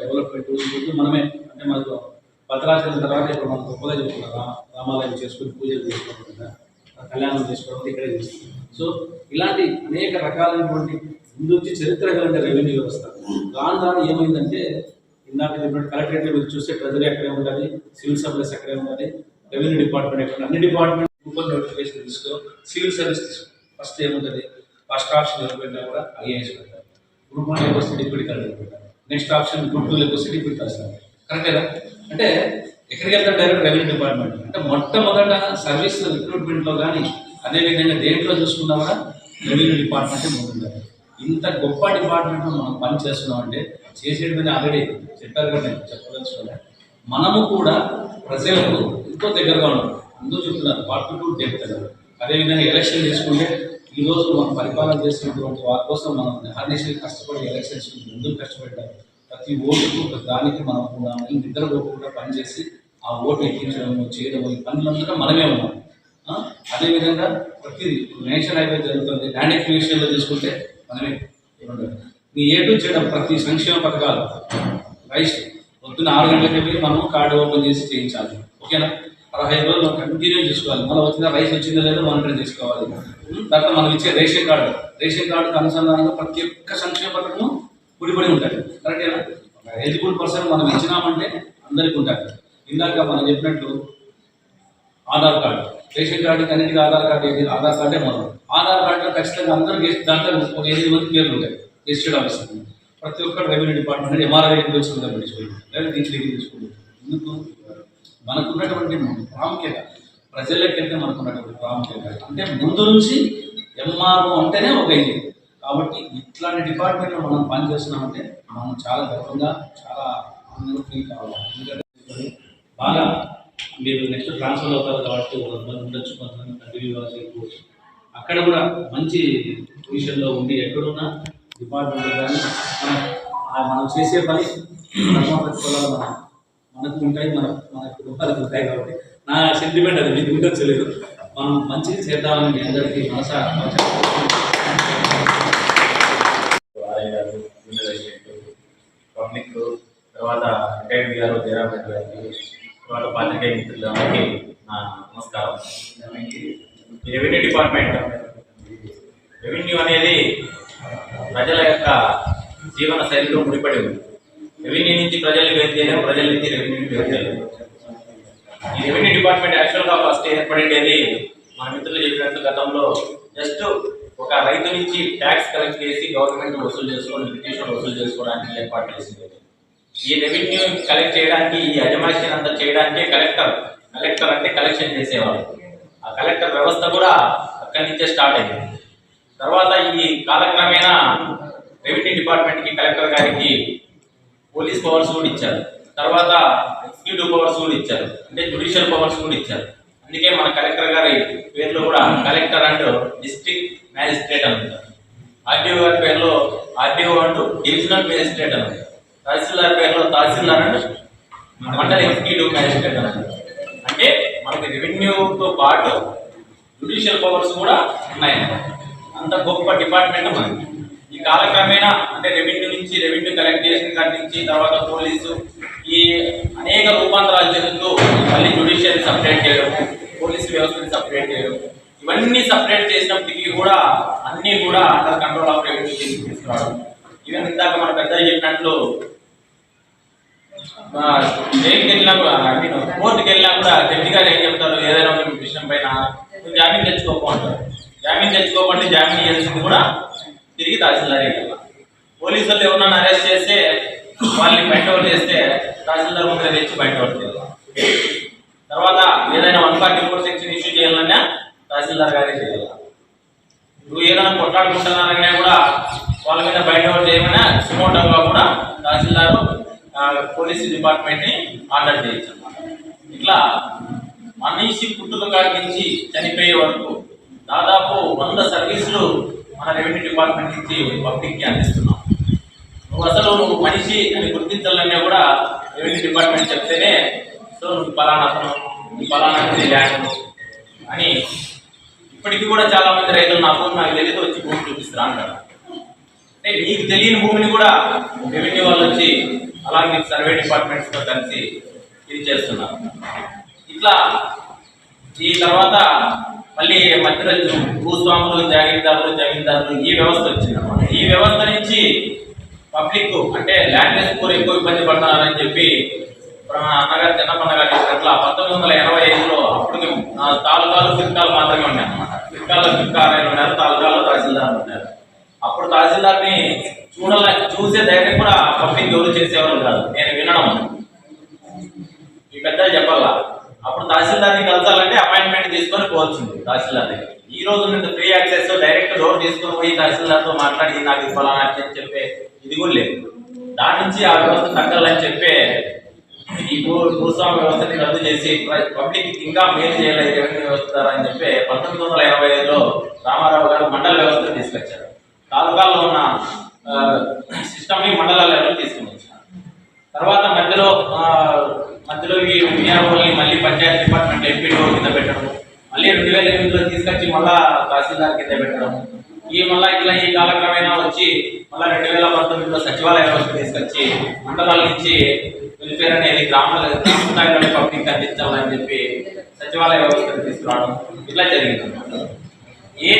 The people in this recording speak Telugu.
డెవలప్మెంట్ మనమే అంటే మనకు భద్రాచలం తర్వాత ఇప్పుడు మనం గొప్పగా చెప్తున్నాం రామాలయం చేసుకుని పూజలు చేసుకోవడం కళ్యాణం చేసుకోవడం ఇక్కడే చేస్తున్నాం సో ఇలాంటి అనేక రకాలైనటువంటి ముందు వచ్చి చరిత్ర కలిగిన రెవెన్యూ వ్యవస్థ రాను రాను ఏమైందంటే ఇందాక చెప్పినట్టు కలెక్టరేట్ మీరు చూస్తే ట్రెజరీ అక్కడే ఉండాలి సివిల్ సప్లైస్ అక్కడే ఉండాలి రెవెన్యూ డిపార్ట్మెంట్ ఎక్కడ అన్ని డిపార్ట్మెంట్ గ్రూప్ నోటిఫికేషన్ తీసుకో సివిల్ సర్వీస్ తీసుకో ఫస్ట్ ఏముంటుంది? ఫస్ట్ ఆప్షన్ ఎవరు పెట్టినా కూడా ఐఏఎస్ పెట్టారు గ్రూప్ వన్ లెక్క వస్తే deputy next option group two లేకపోతే వస్తే డిప్యూటీ కరెక్టేనా అంటే ఎక్కడికి వెళ్తారు డైరెక్ట్ రెవెన్యూ డిపార్ట్మెంట్ అంటే మొట్టమొదట సర్వీస్ రిక్రూట్మెంట్లో కానీ అదేవిధంగా దేంట్లో చూసుకున్నా కూడా రెవెన్యూ డిపార్ట్మెంటే ముందుండాలి ఇంత గొప్ప డిపార్ట్మెంట్లో మనం పని చేస్తున్నాం అంటే మీద ఆల్రెడీ చెప్పారు కదా నేను చెప్పదలుచుకోలే మనము కూడా ప్రజలకు ఎంతో దగ్గరగా ఉన్నాం ఎందుకు చెప్తున్నారు వాట్ టు డెప్త్ అన్నారు అదేవిధంగా ఎలక్షన్ తీసుకుంటే ఈ రోజు మనం పరిపాలన చేసినటువంటి వారి కోసం మనం హర్నిషి కష్టపడి ఎలక్షన్స్ ముందుకు కష్టపడ్డారు ప్రతి ఓటుకు ఒక దానికి మనం కూడా నిద్ర పోకుండా పనిచేసి ఆ ఓటు ఎక్కించడము చేయడము ఈ పనులంతా మనమే ఉన్నాం. అదేవిధంగా ప్రతి నేషనల్ హైవే జరుగుతుంది. ల్యాండ్ ఎక్విజిషన్లో తీసుకుంటే మనమే ఈ ఏటు చేయడం ప్రతి సంక్షేమ పథకాలు రైస్ పొద్దున్న ఆరు గంటలకి వెళ్ళి మనం కార్డు ఓపెన్ చేసి చేయించాలి. ఓకేనా? పదహైదు రోజులు కంటిన్యూ చేసుకోవాలి. మనం వచ్చిన రైస్ వచ్చిందో లేదో మానిటర్ చేసుకోవాలి. తర్వాత మనం ఇచ్చే రేషన్ కార్డు రేషన్ కార్డుకు అనుసంధానంగా ప్రతి ఒక్క సంక్షేమ పథకము ముడిపడి ఉంటుంది కరెక్టేనా ఎలిజిబుల్ పర్సన్ మనం ఇచ్చినామంటే అందరికీ ఉంటుంది ఇందాక మనం చెప్పినట్టు ఆధార్ కార్డు. రేషన్ కార్డుకి అన్నిటికీ ఆధార్ కార్డు ఏది ఆధార్ కార్డే మొదలు ఆధార్ కార్డులో ఖచ్చితంగా అందరూ దాంట్లో ఒక ఎనిమిది మంది పేర్లు ఉంటాయి. రిజిస్టర్డ్ ఆఫీసర్ ప్రతి ఒక్కరు రెవెన్యూ డిపార్ట్మెంట్ ఎంఆర్ఐ తెలుసుకుంటాం లేదా దీంట్లో తీసుకుంటాం ఎందుకు? మనకున్నటువంటి ప్రాముఖ్యత. ప్రజలకి మనకున్నటువంటి ప్రాముఖ్యత. అంటే ముందు నుంచి ఎంఆర్ఓ అంటేనే ఒక ఇది. కాబట్టి ఇట్లాంటి డిపార్ట్మెంట్లో మనం పని చేస్తున్నామంటే మనం చాలా గర్వంగా చాలా ఆనందంగా ఫీల్ కావాలి. ఎందుకంటే బాగా మీరు నెక్స్ట్ ట్రాన్స్ఫర్ అవుతారు కాబట్టి కొంతమంది ఉండొచ్చు కొంతమంది కంటిన్యూ చేయకపోవచ్చు అక్కడ కూడా మంచి పొజిషన్లో ఉండి ఎక్కడున్నా డిపార్ట్మెంట్ కానీ మనం చేసే పని మనం మనకు ఉంటాయి మన మన కుటుంబాలకు ఉంటాయి కాబట్టి. నా సెంటిమెంట్ అది మీకు ఉండొచ్చు లేదు మనం మంచిగా చేద్దామని మీ అందరికీ మనసా పబ్లిక్ తర్వాత రిటైర్డ్ గారు జయరామరెడ్డి గారికి తర్వాత పాత్రికేయ మిత్రులందరికీ నా నమస్కారం రెవెన్యూ డిపార్ట్మెంట్ రెవెన్యూ అనేది ప్రజల యొక్క జీవన శైలిలో ముడిపడి ఉంది రెవెన్యూ నుంచి ప్రజల్ని వేరు ప్రజల నుంచి రెవెన్యూని వేరు ఈ రెవెన్యూ డిపార్ట్మెంట్ యాక్చువల్గా ఫస్ట్ ఏర్పడేది మన మిత్రులు చెప్పినట్లు గతంలో జస్ట్ ఒక రైతు నుంచి ట్యాక్స్ కలెక్ట్ చేసి గవర్నమెంట్ వసూలు చేసుకొని బ్రిటిష్ వసూలు చేసుకోవడానికి ఏర్పాటు చేసింది. ఈ రెవెన్యూ కలెక్ట్ చేయడానికి ఈ అజమాషన్ అంతా చేయడానికే కలెక్టర్ కలెక్టర్ అంటే కలెక్షన్ చేసేవారు ఆ కలెక్టర్ వ్యవస్థ కూడా అక్కడి నుంచే స్టార్ట్ అయింది. తర్వాత ఈ కాలక్రమేణా రెవెన్యూ డిపార్ట్మెంట్కి కలెక్టర్ గారికి పోలీస్ పవర్స్ కూడా ఇచ్చారు. తర్వాత ఎగ్జిక్యూటివ్ పవర్స్ కూడా ఇచ్చారు. అంటే జుడిషియల్ పవర్స్ కూడా ఇచ్చారు. అందుకే మన కలెక్టర్ గారి పేర్లో కూడా కలెక్టర్ అండ్ డిస్ట్రిక్ట్ మ్యాజిస్ట్రేట్ అని ఉంటారు ఆర్డీఓ గారి పేరులో ఆర్టీఓ అంటూ డివిజనల్ మ్యాజిస్ట్రేట్ అని ఉంటారు తహసీల్దార్ పేరులో తహసీల్దార్ అంటూ మండల ఎగ్జిక్యూటివ్ మ్యాజిస్ట్రేట్ అని అంటే మనకి రెవెన్యూతో పాటు జుడిషియల్ పవర్స్ కూడా ఉన్నాయి అంత గొప్ప డిపార్ట్మెంట్ మనకి ఈ కాలక్రమేణా అంటే రెవెన్యూ నుంచి రెవెన్యూ కలెక్ట్ చేసిన కాడి నుంచి తర్వాత పోలీసు ఈ అనేక రూపాంతరాలు చెందుతూ మళ్ళీ జుడిషియల్ సపరేట్ చేయడం పోలీసు వ్యవస్థని సపరేట్ చేయడం ఇవన్నీ సపరేట్ చేసినప్పటికీ కూడా అన్నీ కూడా అండర్ కంట్రోల్ ఆఫ్ రెవెన్యూ తీసుకురావడం ఈవెన్ ఇందాక మన పెద్ద చెప్పినట్లు జైలుకి వెళ్ళినా కూడా ఐ కోర్టుకి వెళ్ళినా కూడా జడ్జి గారు ఏం చెప్తారు? ఏదైనా విషయం పైన జామీన్ తెచ్చుకోకు జామీన్ తెచ్చుకోకుండా జామీన్ ఇవ్వాల్సింది కూడా తిరిగి తహసీల్దార్ వెళ్ళాలి పోలీసులు ఎవరన్నా అరెస్ట్ చేస్తే వాళ్ళని బయట చేస్తే తహసీల్దార్ ముందు తెచ్చి బయట చేయాలి తర్వాత ఏదైనా one forty four section issue చేయాలన్నా తహసీల్దార్ గారే చేయాలి నువ్వు ఏదైనా కొట్లాడుకుంటున్నారన్నా కూడా వాళ్ళ మీద బయట చేయమన్నా సుమోటోగా కూడా తహసీల్దార్ పోలీస్ డిపార్ట్మెంట్ని ఆర్డర్ చేయొచ్చు అన్నమాట ఇట్లా మనిషి పుట్టుకకాడి నుంచి చనిపోయే వరకు దాదాపు వంద సర్వీసులు మన రెవెన్యూ డిపార్ట్మెంట్ నుంచి పబ్లిక్కి అందిస్తున్నాం. నువ్వు అసలు నువ్వు మనిషి అని గుర్తించాలన్నా కూడా రెవెన్యూ డిపార్ట్మెంట్ చెప్తేనే సో నువ్వు పలానా అతను పలానా ల్యాండ్ అని ఇప్పటికీ కూడా చాలా మంది రైతులు నా భూమి నాకు తెలియదు వచ్చి భూమి చూపిస్తారు అంటారు. అంటే మీకు తెలియని భూమిని కూడా రెవెన్యూ వాళ్ళు వచ్చి అలాగే సర్వే డిపార్ట్మెంట్స్తో కలిసి ఇది చేస్తున్నారు. ఇట్లా ఈ తర్వాత మళ్ళీ మధ్యలో భూస్వాములు జాగీర్దారులు జమీందారులు ఈ వ్యవస్థ వచ్చిందన్నమాట. ఈ వ్యవస్థ నుంచి పబ్లిక్ అంటే ల్యాండ్ ఎక్కువ ఎక్కువ ఇబ్బంది పడుతున్నారని చెప్పి అన్నగారు చిన్నప్పన్న గారు చెప్పినట్ల పంతొమ్మిది వందల ఎనభై ఐదులో అప్పటికి తాలూకాలు ఫిర్కాలు మాత్రమే ఉన్నాయి అన్నమాట ఫిర్కాల్లో ఫిర్కారాయలు ఉన్నారు తాలూకాలో తహసీల్దార్లు ఉన్నారు. అప్పుడు తహసీల్దార్ని చూడాల చూసే ధైర్యం కూడా పబ్లిక్ ఎవరు చేసేవారు కాదు. నేను వినడం. ఈ పెద్ద చెప్పాలా? అప్పుడు తహసీల్దార్ని కలసాలంటే అపాయింట్మెంట్ తీసుకొని పోవాల్సింది తహసీల్దార్ దగ్గర ఈ రోజు నుండి ఫ్రీ యాక్సెస్ డైరెక్ట్ డోర్ తీసుకొని పోయి తహసీల్దార్తో మాట్లాడి నాకు ఇది ఫలానా అని చెప్పే ఇది కూడా లేదు. దాని నుంచి ఆ వ్యవస్థ తగ్గాలని చెప్పే ఈ భూ భూస్వామ్య వ్యవస్థని రద్దు చేసి పబ్లిక్ ఇంకా మేలు చేయాలి రెవెన్యూ వ్యవస్థ అని చెప్పి పంతొమ్మిది వందల ఎనభై ఐదులో రామారావు గారు మండల వ్యవస్థ తీసుకొచ్చారు. తాలూకాల్లో ఉన్న సిస్టమ్ని మండల లెవెల్ తీసుకుని వచ్చారు తర్వాత మధ్యలో మధ్యలో ఈ విఆర్ఓల్ని మళ్ళీ పంచాయతీ డిపార్ట్మెంట్ ఎంపీడీఓ కింద పెట్టడం మళ్ళీ రెండు వేల ఎనిమిదిలో తీసుకొచ్చి మళ్ళా తహసీల్దార్ కింద పెట్టడం ఈ మళ్ళా ఇట్లా ఈ కాలక్రమేణా వచ్చి మళ్ళీ రెండు వేల పంతొమ్మిదిలో సచివాలయ వ్యవస్థ తీసుకొచ్చి మండలాల నుంచి వెల్ఫేర్ అనేది గ్రామాల గ్రామ స్థాయిలోనే పబ్లిక్ అందించాలని చెప్పి సచివాలయ వ్యవస్థను తీసుకురావడం ఇట్లా జరిగింది ఏ